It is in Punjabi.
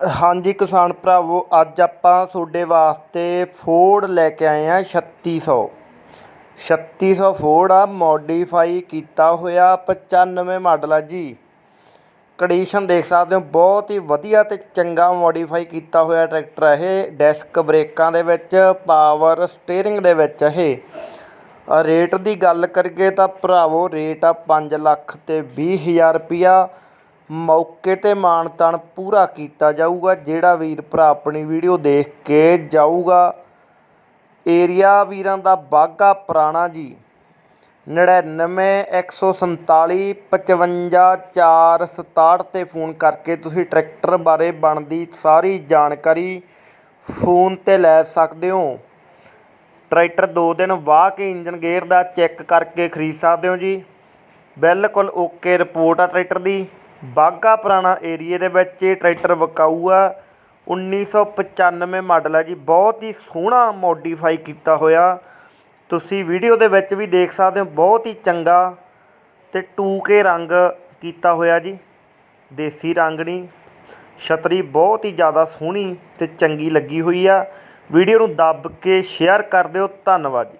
ਹਾਂਜੀ ਕਿਸਾਨ ਭਰਾਵੋ, ਅੱਜ ਆਪਾਂ ਤੁਹਾਡੇ ਵਾਸਤੇ ਫੋਰਡ ਲੈ ਕੇ ਆਏ ਆ 3600 3600 ਫੋਰਡ ਆ ਮੋਡੀਫਾਈ ਕੀਤਾ ਹੋਇਆ 95 ਮਾਡਲ ਆ ਜੀ। ਕੰਡੀਸ਼ਨ ਦੇਖ ਸਕਦੇ ਹੋ, ਬਹੁਤ ਹੀ ਵਧੀਆ ਤੇ ਚੰਗਾ ਮੋਡੀਫਾਈ ਕੀਤਾ ਹੋਇਆ ਟਰੈਕਟਰ ਆ ਇਹ। ਡੈਸਕ ਬ੍ਰੇਕਾਂ ਦੇ ਵਿੱਚ ਪਾਵਰ ਸਟੀਅਰਿੰਗ ਦੇ ਵਿੱਚ ਇਹ। ਰੇਟ ਦੀ ਗੱਲ ਕਰੀਏ ਤਾਂ ਭਰਾਵੋ ਰੇਟ ਆ 5 ਲੱਖ ਤੇ 20000 ਰੁਪਿਆ ਮੌਕੇ ਤੇ ਮਾਣ ਤਾਣ ਪੂਰਾ ਕੀਤਾ ਜਾਊਗਾ, ਜਿਹੜਾ ਵੀਰ ਭਰਾ ਆਪਣੀ ਵੀਡੀਓ ਦੇਖ ਕੇ ਜਾਊਗਾ। ਏਰੀਆ ਵੀਰਾਂ ਦਾ ਬਾਗਾ ਪੁਰਾਣਾ ਜੀ। 99 147 55 467 ਤੇ ਫੋਨ ਕਰਕੇ ਤੁਸੀਂ ਟਰੈਕਟਰ ਬਾਰੇ ਬਣਦੀ ਸਾਰੀ ਜਾਣਕਾਰੀ ਫੋਨ ਤੇ ਲੈ ਸਕਦੇ ਹੋ। ਟਰੈਕਟਰ 2 ਦਿਨ ਵਾਹ ਕੇ ਇੰਜਨ ਗੇਅਰ ਦਾ ਚੈੱਕ ਕਰਕੇ ਖਰੀਦ ਸਕਦੇ ਹੋ ਜੀ। ਬਿਲਕੁਲ ਓਕੇ ਰਿਪੋਰਟ ਆ ਟਰੈਕਟਰ ਦੀ। ਬਾਗਾ ਪੁਰਾਣਾ ਏਰੀਏ ਦੇ ਵਿੱਚ ਇਹ ਟਰੈਕਟਰ ਵਿਕਾਊ ਆ। 1995 ਮਾਡਲ ਹੈ ਜੀ। ਬਹੁਤ ਹੀ ਸੋਹਣਾ ਮੋਡੀਫਾਈ ਕੀਤਾ ਹੋਇਆ। ਤੁਸੀਂ ਵੀਡੀਓ ਦੇ ਵਿੱਚ ਵੀ ਦੇਖ ਸਕਦੇ ਹੋ। ਬਹੁਤ ਹੀ ਚੰਗਾ ਤੇ 2K ਰੰਗ ਕੀਤਾ ਹੋਇਆ ਜੀ। ਦੇਸੀ ਰੰਗ ਨਹੀਂ। ਛਤਰੀ ਬਹੁਤ ਹੀ ਜ਼ਿਆਦਾ ਸੋਹਣੀ ਤੇ ਚੰਗੀ ਲੱਗੀ ਹੋਈ ਆ। ਵੀਡੀਓ ਨੂੰ ਦੱਬ ਕੇ ਸ਼ੇਅਰ ਕਰ ਦਿਓ। ਧੰਨਵਾਦ ਜੀ।